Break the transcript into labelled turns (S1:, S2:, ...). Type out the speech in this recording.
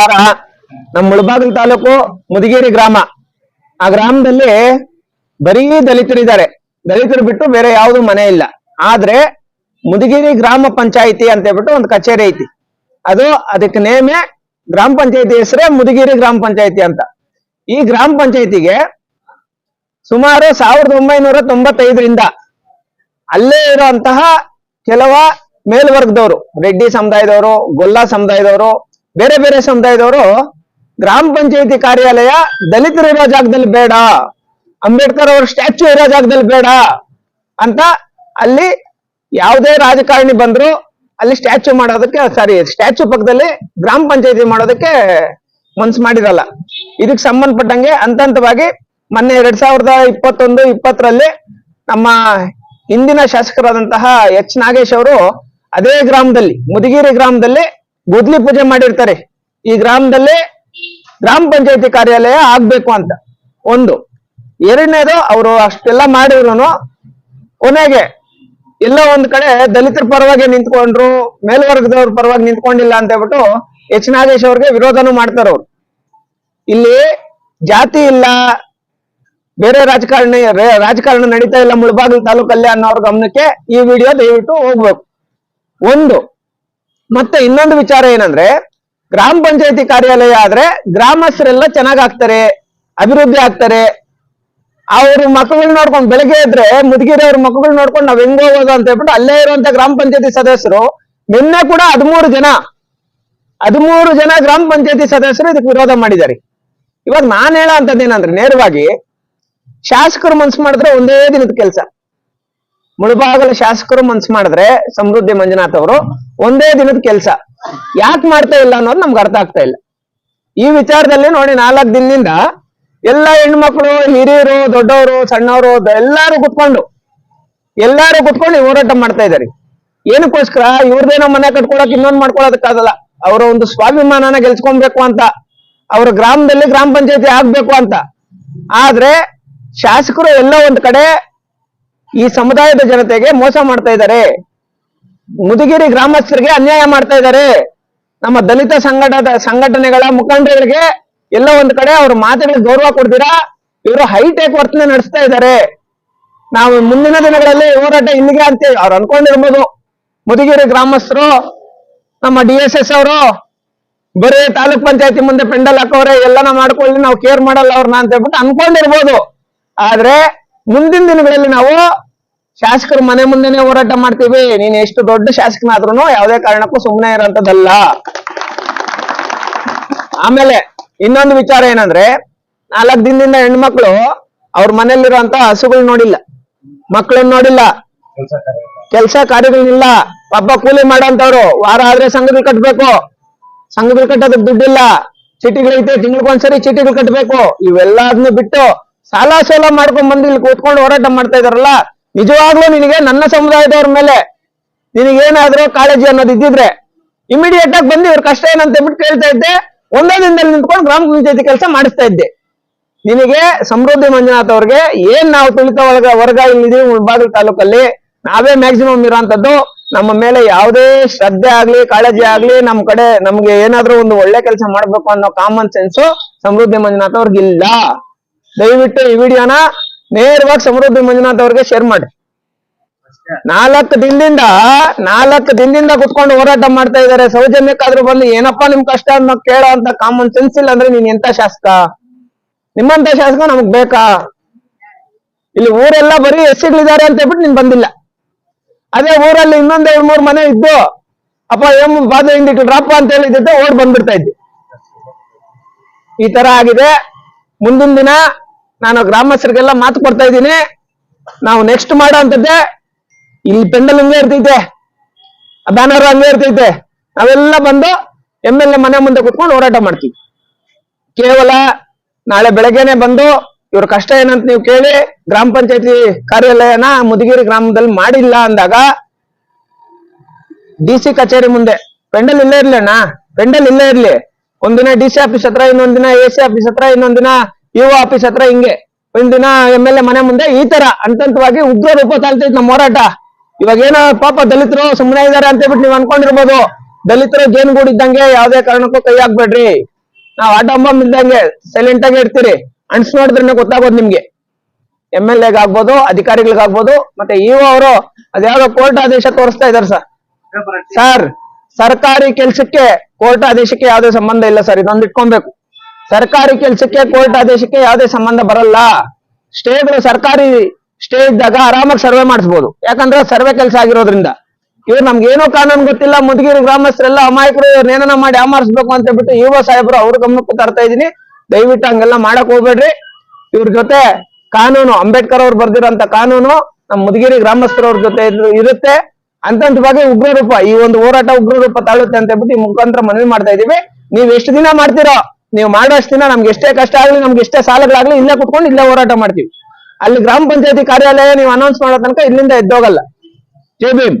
S1: ನಮಸ್ಕಾರ. ನಮ್ಮ ಮುಳಬಾಗಿಲು ತಾಲೂಕು ಮುದಿಗೇರಿ ಗ್ರಾಮ. ಆ ಗ್ರಾಮದಲ್ಲಿ ಬರೀ ದಲಿತರಿದ್ದಾರೆ ದಲಿತರು ಬಿಟ್ಟು ಬೇರೆ ಯಾವ್ದು ಮನೆ ಇಲ್ಲ. ಆದ್ರೆ ಮುದಿಗೇರಿ ಗ್ರಾಮ ಪಂಚಾಯಿತಿ ಅಂತ ಹೇಳ್ಬಿಟ್ಟು ಒಂದು ಕಚೇರಿ ಐತಿ. ಅದು ಅದಕ್ಕೆ ನೇಮೆ ಗ್ರಾಮ ಪಂಚಾಯತಿ ಹೆಸರೇ ಮುದಿಗೇರಿ ಗ್ರಾಮ ಪಂಚಾಯತಿ ಅಂತ. ಈ ಗ್ರಾಮ ಪಂಚಾಯತಿಗೆ ಸುಮಾರು ಸಾವಿರದ ಒಂಬೈನೂರ ತೊಂಬತ್ತೈದರಿಂದ ಅಲ್ಲೇ ಇರುವಂತಹ ಕೆಲವ ಮೇಲ್ವರ್ಗದವರು, ರೆಡ್ಡಿ ಸಮುದಾಯದವರು, ಗೊಲ್ಲ ಸಮುದಾಯದವರು ಬೇರೆ ಬೇರೆ ಸಮುದಾಯದವರು ಗ್ರಾಮ ಪಂಚಾಯತಿ ಕಾರ್ಯಾಲಯ ದಲಿತರು ಇರೋ ಜಾಗದಲ್ಲಿ ಬೇಡ, ಅಂಬೇಡ್ಕರ್ ಅವ್ರ ಸ್ಟ್ಯಾಚ್ಯೂ ಇರೋ ಜಾಗದಲ್ಲಿ ಬೇಡ ಅಂತ ಅಲ್ಲಿ ಯಾವುದೇ ರಾಜಕಾರಣಿ ಬಂದ್ರು ಅಲ್ಲಿ ಸ್ಟ್ಯಾಚ್ಯೂ ಮಾಡೋದಕ್ಕೆ ಸಾರಿ ಸ್ಟ್ಯಾಚ್ಯೂ ಪಕ್ಕದಲ್ಲಿ ಗ್ರಾಮ ಪಂಚಾಯತಿ ಮಾಡೋದಕ್ಕೆ ಮನ್ಸು ಮಾಡಿರಲ್ಲ. ಇದಕ್ಕೆ ಸಂಬಂಧಪಟ್ಟಂಗೆ ಹಂತ ಹಂತವಾಗಿ ಮೊನ್ನೆ ಎರಡ್ ಸಾವಿರದ ಇಪ್ಪತ್ತೊಂದು, ಇಪ್ಪತ್ತರಲ್ಲಿ ನಮ್ಮ ಹಿಂದಿನ ಶಾಸಕರಾದಂತಹ ಎಚ್ ನಾಗೇಶ್ ಅವರು ಅದೇ ಗ್ರಾಮದಲ್ಲಿ, ಮುದುಗಿರಿ ಗ್ರಾಮದಲ್ಲಿ ಗುದ್ಲಿ ಪೂಜೆ ಮಾಡಿರ್ತಾರೆ. ಈ ಗ್ರಾಮದಲ್ಲಿ ಗ್ರಾಮ ಪಂಚಾಯತಿ ಕಾರ್ಯಾಲಯ ಆಗ್ಬೇಕು ಅಂತ. ಒಂದು. ಎರಡನೇದು ಅವರು ಅಷ್ಟೆಲ್ಲ ಮಾಡಿದ್ರು ಕೊನೆಗೆ ಎಲ್ಲ ಒಂದ್ ಕಡೆ ದಲಿತರ ಪರವಾಗಿ ನಿಂತ್ಕೊಂಡ್ರು, ಮೇಲ್ವರ್ಗದವ್ರ ಪರವಾಗಿ ನಿಂತ್ಕೊಂಡಿಲ್ಲ ಅಂತ ಹೇಳ್ಬಿಟ್ಟು ಎಚ್ ನಾಗೇಶ್ ಅವ್ರಿಗೆ ವಿರೋಧನೂ ಮಾಡ್ತಾರ ಅವ್ರು. ಇಲ್ಲಿ ಜಾತಿ ಇಲ್ಲ, ಬೇರೆ ರಾಜಕಾರಣ ರಾಜಕಾರಣ ನಡೀತಾ ಇಲ್ಲ ಮುಳಬಾಗಿಲು ತಾಲೂಕಲ್ಲಿ ಅನ್ನೋರ್ ಗಮನಕ್ಕೆ ಈ ವಿಡಿಯೋ ದಯವಿಟ್ಟು ಹೋಗ್ಬೇಕು. ಒಂದು. ಮತ್ತೆ ಇನ್ನೊಂದು ವಿಚಾರ ಏನಂದ್ರೆ, ಗ್ರಾಮ ಪಂಚಾಯತಿ ಕಾರ್ಯಾಲಯ ಆದ್ರೆ ಗ್ರಾಮಸ್ಥರೆಲ್ಲ ಚೆನ್ನಾಗ್ ಆಗ್ತಾರೆ, ಅಭಿವೃದ್ಧಿ ಆಗ್ತಾರೆ. ಅವ್ರ ಮಕ್ಕಳನ್ನ ನೋಡ್ಕೊಂಡು ಬೆಳಗ್ಗೆ ಇದ್ರೆ ಮುದುಗಿರಿ ಅವ್ರ ಮಕ್ಕಳನ್ನ ನೋಡ್ಕೊಂಡು ನಾವ್ ಹೆಂಗ್ ಹೋಗೋದು ಅಂತ ಹೇಳ್ಬಿಟ್ಟು ಅಲ್ಲೇ ಇರುವಂತ ಗ್ರಾಮ ಪಂಚಾಯತಿ ಸದಸ್ಯರು ನಿನ್ನೆ ಕೂಡ ಹದಿಮೂರು ಜನ ಹದಿಮೂರು ಜನ ಗ್ರಾಮ ಪಂಚಾಯತಿ ಸದಸ್ಯರು ಇದಕ್ಕೆ ವಿರೋಧ ಮಾಡಿದ್ದಾರೆ. ಇವಾಗ ನಾನ್ ಹೇಳೋ ಅಂತದ್ದೇನಂದ್ರೆ, ನೇರವಾಗಿ ಶಾಸಕರು ಮನ್ಸು ಮಾಡಿದ್ರೆ ಒಂದೇ ದಿನದ ಕೆಲಸ. ಮುಳಬಾಗಲ ಶಾಸಕರು ಮನ್ಸು ಮಾಡಿದ್ರೆ ಸಮೃದ್ಧಿ ಮಂಜುನಾಥ್ ಅವರು ಒಂದೇ ದಿನದ ಕೆಲಸ. ಯಾಕೆ ಮಾಡ್ತಾ ಇಲ್ಲ ಅನ್ನೋದು ನಮ್ಗೆ ಅರ್ಥ ಆಗ್ತಾ ಇಲ್ಲ. ಈ ವಿಚಾರದಲ್ಲಿ ನೋಡಿ ನಾಲ್ಕು ದಿನದಿಂದ ಎಲ್ಲ ಹೆಣ್ಮಕ್ಳು, ಹಿರಿಯರು, ದೊಡ್ಡವರು, ಸಣ್ಣವರು ಎಲ್ಲಾರು ಕುತ್ಕೊಂಡು ಎಲ್ಲಾರು ಕುತ್ಕೊಂಡು ಹೋರಾಟ ಮಾಡ್ತಾ ಇದ್ದಾರೆ. ಏನಕ್ಕೋಸ್ಕರ ಇವ್ರದೇನೋ ಮನೆ ಕಟ್ಕೊಳಕ್ ಇನ್ನೊಂದ್ ಮಾಡ್ಕೊಳೋದಕ್ಕಾಗಲ್ಲ. ಅವರ ಒಂದು ಸ್ವಾಭಿಮಾನನ ಗೆಲ್ಸ್ಕೊಬೇಕು ಅಂತ, ಅವ್ರ ಗ್ರಾಮದಲ್ಲಿ ಗ್ರಾಮ ಪಂಚಾಯತಿ ಆಗ್ಬೇಕು ಅಂತ. ಆದ್ರೆ ಶಾಸಕರು ಎಲ್ಲ ಒಂದ್ ಕಡೆ ಈ ಸಮುದಾಯದ ಜನತೆಗೆ ಮೋಸ ಮಾಡ್ತಾ ಇದ್ದಾರೆ. ಮುದುಗಿರಿ ಗ್ರಾಮಸ್ಥರಿಗೆ ಅನ್ಯಾಯ ಮಾಡ್ತಾ ಇದ್ದಾರೆ. ನಮ್ಮ ದಲಿತ ಸಂಘಟದ ಸಂಘಟನೆಗಳ ಮುಖಂಡರಿಗೆ ಎಲ್ಲ ಒಂದ್ ಕಡೆ ಅವ್ರ ಮಾತುಗಳಿಗೆ ಗೌರವ ಕೊಡ್ತೀರಾ? ಇವರು ಹೈಟೆಕ್ ವರ್ತನೆ ನಡೆಸ್ತಾ ಇದ್ದಾರೆ. ನಾವು ಮುಂದಿನ ದಿನಗಳಲ್ಲಿ ಹೋರಾಟ ಇಲ್ಲಿಗೆ ಅಂತ ಅವ್ರು ಅನ್ಕೊಂಡಿರ್ಬೋದು. ಮುದುಗಿರಿ ಗ್ರಾಮಸ್ಥರು, ನಮ್ಮ ಡಿ ಎಸ್ ಎಸ್ ಅವರು, ಬರೀ ತಾಲೂಕ್ ಪಂಚಾಯತಿ ಮುಂದೆ ಪೆಂಡಲ್ ಹಾಕೋರೆ, ಎಲ್ಲಾನ ಮಾಡ್ಕೊಳ್ಳಿ, ನಾವು ಕೇರ್ ಮಾಡಲ್ಲ ಅವ್ರನ್ನ ಅಂತ ಹೇಳ್ಬಿಟ್ಟು ಅನ್ಕೊಂಡಿರ್ಬೋದು. ಆದ್ರೆ ಮುಂದಿನ ದಿನಗಳಲ್ಲಿ ನಾವು ಶಾಸಕರು ಮನೆ ಮುಂದೆನೆ ಹೋರಾಟ ಮಾಡ್ತೀವಿ. ನೀನ್ ಎಷ್ಟು ದೊಡ್ಡ ಶಾಸಕನಾದ್ರೂ ಯಾವುದೇ ಕಾರಣಕ್ಕೂ ಸುಮ್ಮನೆ ಇರೋಂಥದ್ದಲ್ಲ. ಆಮೇಲೆ ಇನ್ನೊಂದು ವಿಚಾರ ಏನಂದ್ರೆ, ನಾಲ್ಕು ದಿನದಿಂದ ಹೆಣ್ಮಕ್ಳು ಅವ್ರ ಮನೇಲಿರುವಂತ ಹಸುಗಳು ನೋಡಿಲ್ಲ. ಮಕ್ಕಳನ್ನ ನೋಡಿಲ್ಲ. ಕೆಲಸ ಕಾರ್ಯಗಳನ್ನಿಲ್ಲ. ಪಾಪ ಕೂಲಿ ಮಾಡೋಂತವ್ರು ವಾರ ಆದ್ರೆ ಸಂಘಗಳು ಕಟ್ಬೇಕು. ಸಂಘಗಳು ಕಟ್ಟೋದಕ್ಕೆ ದುಡ್ಡಿಲ್ಲ. ಚೀಟಿಗಳೈತೆ, ತಿಂಗಳಿಗೊಂದ್ಸರಿ ಚೀಟಿಗಳು ಕಟ್ಟಬೇಕು ಇವೆಲ್ಲದನ್ನ ಬಿಟ್ಟು ಸಾಲ ಸೋಲ ಮಾಡ್ಕೊಂಡ್ ಬಂದು ಇಲ್ಲಿ ಕೂತ್ಕೊಂಡು ಹೋರಾಟ ಮಾಡ್ತಾ ಇದಾರಲ್ಲ ನಿಜವಾಗ್ಲೂ ನಿನಗೆ ನನ್ನ ಸಮುದಾಯದವ್ರ ಮೇಲೆ ನಿನಗೇನಾದ್ರೂ ಕಾಳಜಿ ಅನ್ನೋದು ಇದ್ದಿದ್ರೆ ಇಮಿಡಿಯೇಟ್ ಆಗಿ ಬಂದು ಇವ್ರ ಕಷ್ಟ ಏನಂತ ಹೇಳ್ಬಿಟ್ಟು ಕೇಳ್ತಾ ಇದ್ದೆ. ಒಂದೇ ದಿನದಲ್ಲಿ ನಿಂತ್ಕೊಂಡು ಗ್ರಾಮ ಪಂಚಾಯತಿ ಕೆಲಸ ಮಾಡಿಸ್ತಾ ಇದ್ದೆ. ನಿನಗೆ ಸಮೃದ್ಧಿ ಮಂಜುನಾಥ್ ಅವ್ರಿಗೆ ಏನ್ ನಾವು ತುಳಿತ ವರ್ಗ ವರ್ಗ ಇಲ್ಲಿದೀವಿ ಮುಳಬಾಗಿಲು ತಾಲೂಕಲ್ಲಿ ನಾವೇ ಮ್ಯಾಕ್ಸಿಮಮ್ ಇರೋಂಥದ್ದು. ನಮ್ಮ ಮೇಲೆ ಯಾವುದೇ ಶ್ರದ್ಧೆ ಆಗ್ಲಿ, ಕಾಳಜಿ ಆಗ್ಲಿ, ನಮ್ ಕಡೆ ನಮ್ಗೆ ಏನಾದ್ರೂ ಒಂದು ಒಳ್ಳೆ ಕೆಲಸ ಮಾಡ್ಬೇಕು ಅನ್ನೋ ಕಾಮನ್ ಸೆನ್ಸ್ ಸಮೃದ್ಧಿ ಮಂಜುನಾಥ್ ಅವ್ರಿಗಿಲ್ಲ. ದಯವಿಟ್ಟು ಈ ವಿಡಿಯೋನ ನೇರವಾಗಿ ಸಮೃದ್ಧಿ ಮಂಜುನಾಥ್ ಅವ್ರಿಗೆ ಶೇರ್ ಮಾಡಿ. ನಾಲ್ಕು ದಿನದಿಂದ ನಾಲ್ಕು ದಿನದಿಂದ ಕುತ್ಕೊಂಡು ಹೋರಾಟ ಮಾಡ್ತಾ ಇದಾರೆ ಸೌಜನ್ಯಕ್ಕಾದ್ರೂ ಬಂದು ಏನಪ್ಪಾ ನಿಮ್ ಕಷ್ಟ ಅನ್ನೋ ಕೇಳೋ ಅಂತ ಕಾಮನ್ ಸೆನ್ಸ್ ಇಲ್ಲ ಅಂದ್ರೆ ನೀನ್ ಎಂತ ಶಾಸಕ? ನಿಮ್ಮಂತ ಶಾಸಕ ನಮಗ್ ಬೇಕಾ? ಇಲ್ಲಿ ಊರೆಲ್ಲ ಬರೀ ಎಸ್ಸಿಗಳಿದ್ದಾರೆ ಅಂತ ಹೇಳ್ಬಿಟ್ಟು ನೀನ್ ಬಂದಿಲ್ಲ. ಅದೇ ಊರಲ್ಲಿ ಇನ್ನೊಂದ್ ಎರಡ್ ಮೂರ್ ಮನೆ ಇದ್ದು ಅಪ್ಪ ಏಮ್ ಬಾದ ಹಿಂದಿಟ್ಟು ಡ್ರಾಪ್ ಅಂತ ಹೇಳಿದ್ದೆ ಓಡ್ ಬಂದ್ಬಿಡ್ತಾ ಇದ್ದೆ. ಈ ತರ ಆಗಿದೆ. ಮುಂದಿನ ದಿನ ನಾನು ಗ್ರಾಮಸ್ಥರಿಗೆಲ್ಲ ಮಾತು ಕೊಡ್ತಾ ಇದ್ದೀನಿ. ನಾವು ನೆಕ್ಸ್ಟ್ ಮಾಡೋ ಅಂತದ್ದೇ ಇಲ್ಲಿ ಪೆಂಡಲ್ ಹಂಗೆ ಇರ್ತೈತೆ. ಬ್ಯಾನರ್ ಹಂಗೆ ಇರ್ತೈತೆ. ನಾವೆಲ್ಲ ಬಂದು ಎಂ ಎಲ್ ಎ ಮನೆ ಮುಂದೆ ಕುತ್ಕೊಂಡು ಹೋರಾಟ ಮಾಡ್ತೀವಿ. ಕೇವಲ ನಾಳೆ ಬೆಳಗ್ಗೆನೆ ಬಂದು ಇವ್ರ ಕಷ್ಟ ಏನಂತ ನೀವು ಕೇಳಿ ಗ್ರಾಮ ಪಂಚಾಯತಿ ಕಾರ್ಯಾಲಯನ ಮುದಗಿರಿ ಗ್ರಾಮದಲ್ಲಿ ಮಾಡಿಲ್ಲ ಅಂದಾಗ ಡಿ ಸಿ ಕಚೇರಿ ಮುಂದೆ ಪೆಂಡಲ್ ಇಲ್ಲೇ ಅಣ್ಣ. ಪೆಂಡಲ್ ಇಲ್ಲೇ ಇರ್ಲಿ. ಒಂದಿನ ಡಿ ಸಿ ಆಫೀಸ್ ಹತ್ರ ಇನ್ನೊಂದಿನ ದಿನ ಎ ಸಿ ಆಫೀಸ್ ಹತ್ರ ಇನ್ನೊಂದಿನ ದಿನ ಇಒ ಆಫೀಸ್ ಹತ್ರ ಹಿಂಗೆ. ಒಂದಿನ ಎಂ ಎಲ್ ಎ ಮನೆ ಮುಂದೆ ಈ ತರ ಅಂತಂತವಾಗಿ ಉಗ್ರ ರೂಪ ತಾಳ್ತೈತೆ ನಮ್ಮ ಹೋರಾಟ. ಇವಾಗ ಏನೋ ಪಾಪ ದಲಿತರು ಸುಮ್ಮನೆ ಇದಾರೆ ಅಂತ ಹೇಳ್ಬಿಟ್ಟು ನೀವು ಅನ್ಕೊಂಡಿರ್ಬೋದು. ದಲಿತರು ಜೇನುಗೂಡು ಇದ್ದಂಗೆ ಯಾವ್ದೇ ಕಾರಣಕ್ಕೂ ಕೈ ಹಾಕ್ಬೇಡ್ರಿ. ನಾವ್ ಆಟೋ ಬಾಂಬ್ ಇದ್ದಂಗೆ ಸೈಲೆಂಟ್ ಆಗಿ ಇರ್ತೀರಿ. ಅಣ್ಸ್ ನೋಡಿದ್ರೆ ಗೊತ್ತಾಗೋದು ನಿಮ್ಗೆ. ಎಂ ಎಲ್ ಆಗ್ಬೋದು ಅಧಿಕಾರಿಗಳಿಗಾಗ್ಬೋದು ಮತ್ತೆ ಇಒ ಅವರು ಅದ್ಯಾವ್ದೋ ಕೋರ್ಟ್ ಆದೇಶ ತೋರಿಸ್ತಾ ಇದಾರೆ ಸರ್. ಸರ್ ಸರ್ಕಾರಿ ಕೆಲಸಕ್ಕೆ ಕೋರ್ಟ್ ಆದೇಶಕ್ಕೆ ಯಾವುದೇ ಸಂಬಂಧ ಇಲ್ಲ ಸರ್, ಇದೊಂದು ಇಟ್ಕೊಬೇಕು. ಸರ್ಕಾರಿ ಕೆಲಸಕ್ಕೆ ಕೋರ್ಟ್ ಆದೇಶಕ್ಕೆ ಯಾವುದೇ ಸಂಬಂಧ ಬರಲ್ಲ. ಸ್ಟೇಗಳು ಸರ್ಕಾರಿ ಸ್ಟೇ ಇದ್ದಾಗ ಆರಾಮಾಗಿ ಸರ್ವೆ ಮಾಡಿಸ್ಬೋದು. ಯಾಕಂದ್ರೆ ಸರ್ವೆ ಕೆಲಸ ಆಗಿರೋದ್ರಿಂದ. ಇವ್ರು ನಮ್ಗೆ ಏನೋ ಕಾನೂನು ಗೊತ್ತಿಲ್ಲ, ಮುದುಗಿರು ಗ್ರಾಮಸ್ಥರೆಲ್ಲ ಅಮಾಯಕರು ಏನೇನೋ ಮಾಡಿ ಆಮಾರಿಸ್ಬೇಕು ಅಂತ ಹೇಳ್ಬಿಟ್ಟು ಯುವ ಸಾಹೇಬರು ಅವ್ರ ಗಮನಕ್ಕೂ ತರ್ತಾ ಇದೀನಿ. ದಯವಿಟ್ಟು ಹಂಗೆಲ್ಲ ಮಾಡಕ್ ಹೋಗ್ಬೇಡ್ರಿ. ಇವ್ರ ಜೊತೆ ಕಾನೂನು, ಅಂಬೇಡ್ಕರ್ ಅವ್ರು ಬರ್ದಿರೋಂತ ಕಾನೂನು ನಮ್ಮ ಮುದುಗಿರಿ ಗ್ರಾಮಸ್ಥರವ್ರ ಜೊತೆ ಇದ್ರು- ಇರುತ್ತೆ ಹಂತವಾಗಿ ಉಗ್ರ ರೂಪ ಈ ಒಂದು ಹೋರಾಟ ಉಗ್ರ ರೂಪ ತಾಳುತ್ತೆ ಅಂತ ಹೇಳ್ಬಿಟ್ಟು ಈ ಮುಖಾಂತರ ಮನವಿ ಮಾಡ್ತಾ ಇದೀವಿ ನೀವ್ ಎಷ್ಟು ದಿನ ಮಾಡ್ತೀರೋ, ನೀವು ಮಾಡೋಷ್ಟು ದಿನ ನಮ್ಗೆ ಎಷ್ಟೇ ಕಷ್ಟ ಆಗ್ಲಿ, ನಮ್ಗೆ ಎಷ್ಟೇ ಸಾಲಗಳಾಗ್ಲಿ, ಇಲ್ಲೇ ಕುತ್ಕೊಂಡು ಇಲ್ಲೇ ಹೋರಾಟ ಮಾಡ್ತೀವಿ. ಅಲ್ಲಿ ಗ್ರಾಮ ಪಂಚಾಯತಿ ಕಾರ್ಯಾಲಯ ನೀವು ಅನೌನ್ಸ್ ಮಾಡೋ ತನಕ ಇಲ್ಲಿಂದ ಎದ್ದೋಗಲ್ಲ. ಜೈ ಭೀಮ್.